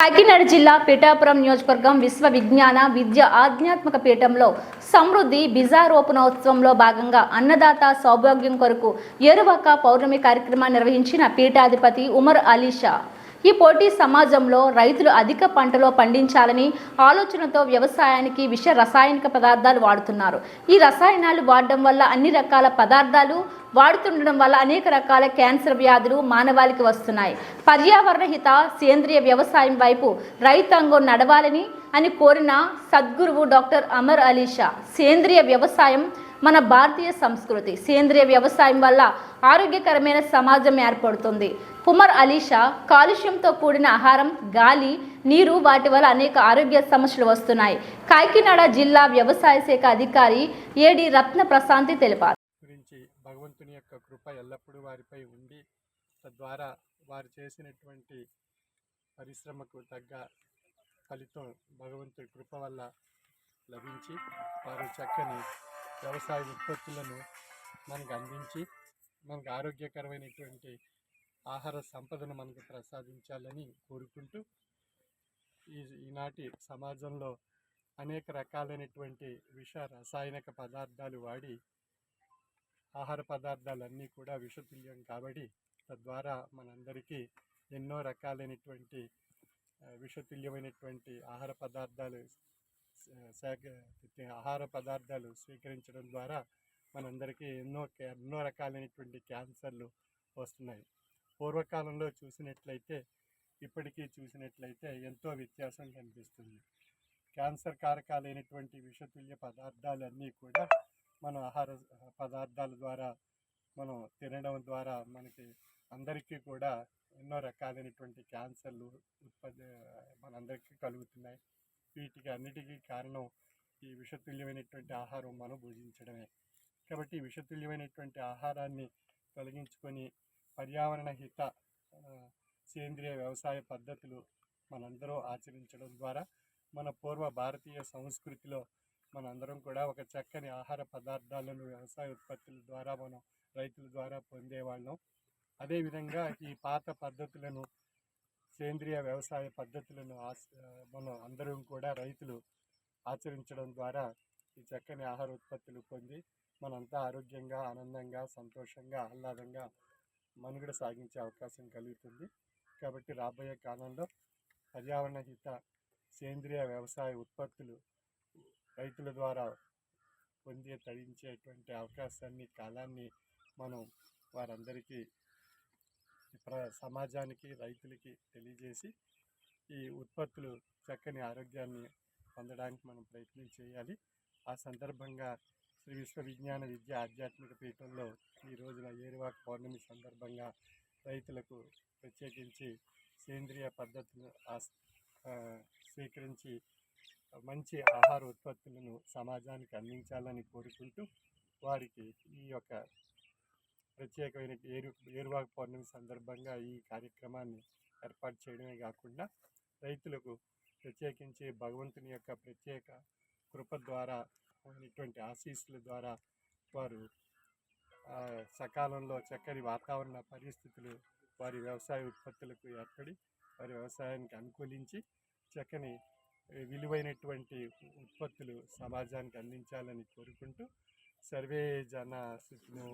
కాకినాడ జిల్లా పిఠాపురం నియోజకవర్గం విశ్వ విజ్ఞాన విద్య ఆధ్యాత్మిక పీఠంలో సమృద్ధి బిజారోపణోత్సవంలో భాగంగా అన్నదాత సౌభాగ్యం కొరకు ఎరువక పౌర్ణమి కార్యక్రమాన్ని నిర్వహించిన పీఠాధిపతి ఉమర్ అలీషా ఈ పోటీ సమాజంలో రైతులు అధిక పంటలో పండించాలని ఆలోచనతో వ్యవసాయానికి విష రసాయనిక పదార్థాలు వాడుతున్నారు. ఈ రసాయనాలు వాడడం వల్ల అన్ని రకాల పదార్థాలు వాడుతుండడం వల్ల అనేక రకాల క్యాన్సర్ వ్యాధులు మానవాళికి వస్తున్నాయి. పర్యావరణహిత సేంద్రియ వ్యవసాయం వైపు రైతాంగం నడవాలని అని కోరిన సద్గురువు డాక్టర్ అమర్ అలీషా సేంద్రియ వ్యవసాయం మన భారతీయ సంస్కృతి. సేంద్రియ వ్యవసాయం వల్ల ఆరోగ్యకరమైన సమాజం ఏర్పడుతుంది. కుమర్ అలీషా కాలుష్యంతో కూడిన ఆహారం గాలి నీరు వాటి వల్ల అనేక ఆరోగ్య సమస్యలు వస్తున్నాయి. కాకినాడ జిల్లా వ్యవసాయ శాఖ అధికారి ఏడి రత్న ప్రశాంతి తెలిపారు. గురించి భగవంతుని యొక్క కృప ఎల్లప్పుడూ వారిపై ఉండి తద్వారా వారు చేసినటువంటి పరిశ్రమకు తగ్గ ఫలితం భగవంతుడి కృప వల్ల లభించి వారు చక్కని వ్యవసాయ ఉత్పత్తులను మనకు అందించి మనకు ఆరోగ్యకరమైనటువంటి ఆహార సంపదను మనకు ప్రసాదించాలని కోరుకుంటూ ఈ ఈనాటి సమాజంలో అనేక రకాలైనటువంటి విష రసాయనిక పదార్థాలు వాడి ఆహార పదార్థాలన్నీ కూడా విషతుల్యం కాబట్టి తద్వారా మనందరికీ ఎన్నో రకాలైనటువంటి విషతుల్యమైనటువంటి ఆహార పదార్థాలు ఆహార పదార్థాలు స్వీకరించడం ద్వారా మనందరికీ ఎన్నో క్యా- ఎన్నో రకాలైనటువంటి క్యాన్సర్లు వస్తున్నాయి. పూర్వకాలంలో చూసినట్లయితే ఇప్పటికీ చూసినట్లయితే ఎంతో వ్యత్యాసం కనిపిస్తుంది. క్యాన్సర్ కారకాలైనటువంటి విషతుల్య పదార్థాలన్నీ కూడా మన ఆహార పదార్థాల ద్వారా మనం తినడం ద్వారా మనకి అందరికీ కూడా ఎన్నో రకాలైనటువంటి క్యాన్సర్లు ఉత్పత్తి మనందరికీ కలుగుతున్నాయి. వీటికి అన్నిటికీ కారణం ఈ విషతుల్యమైనటువంటి ఆహారం మనం భుజించడమే. కాబట్టి విషతుల్యమైనటువంటి ఆహారాన్ని తొలగించుకొని పర్యావరణ హిత సేంద్రియ వ్యవసాయ పద్ధతులు మనందరూ ఆచరించడం ద్వారా మన పూర్వ భారతీయ సంస్కృతిలో మనందరం కూడా ఒక చక్కని ఆహార పదార్థాలను వ్యవసాయ ఉత్పత్తుల ద్వారా మనం రైతుల ద్వారా పొందేవాళ్ళం. అదేవిధంగా ఈ పాత పద్ధతులను సేంద్రియ వ్యవసాయ పద్ధతులను మనం అందరం కూడా రైతులు ఆచరించడం ద్వారా ఈ చక్కని ఆహార ఉత్పత్తులు పొంది మనంతా ఆరోగ్యంగా ఆనందంగా సంతోషంగా ఆహ్లాదంగా మనుగడ సాగించే అవకాశం కలుగుతుంది. కాబట్టి రాబోయే కాలంలో పర్యావరణ హిత సేంద్రియ వ్యవసాయ ఉత్పత్తులు రైతుల ద్వారా పొందే తరించేటువంటి అవకాశాన్ని కాలాన్ని మనం వారందరికీ ప్ర సమాజానికి రైతులకి తెలియజేసి ఈ ఉత్పత్తులు చక్కని ఆరోగ్యాన్ని పొందడానికి మనం ప్రయత్నం చేయాలి. ఆ సందర్భంగా శ్రీ విశ్వవిజ్ఞాన విద్య ఆధ్యాత్మిక పీఠంలో ఈ రోజున ఏరువాక పౌర్ణమి సందర్భంగా రైతులకు ప్రత్యేకించి సేంద్రియ పద్ధతులు స్వీకరించి మంచి ఆహార ఉత్పత్తులను సమాజానికి అందించాలని కోరుకుంటూ వారికి ఈ యొక్క ప్రత్యేకమైన ఏరు ఏరువాక పౌర్ణమి సందర్భంగా ఈ కార్యక్రమాన్ని ఏర్పాటు చేయడమే కాకుండా రైతులకు ప్రత్యేకించి భగవంతుని యొక్క ప్రత్యేక కృప ద్వారా ఇటువంటి ఆశీస్సుల ద్వారా వారు సకాలంలో చక్కని వాతావరణ పరిస్థితులు వారి వ్యవసాయ ఉత్పత్తులకు ఏర్పడి వారి వ్యవసాయానికి అనుకూలించి చక్కని విలువైనటువంటి ఉత్పత్తులు సమాజానికి అందించాలని కోరుకుంటూ సర్వే జన సుఖినో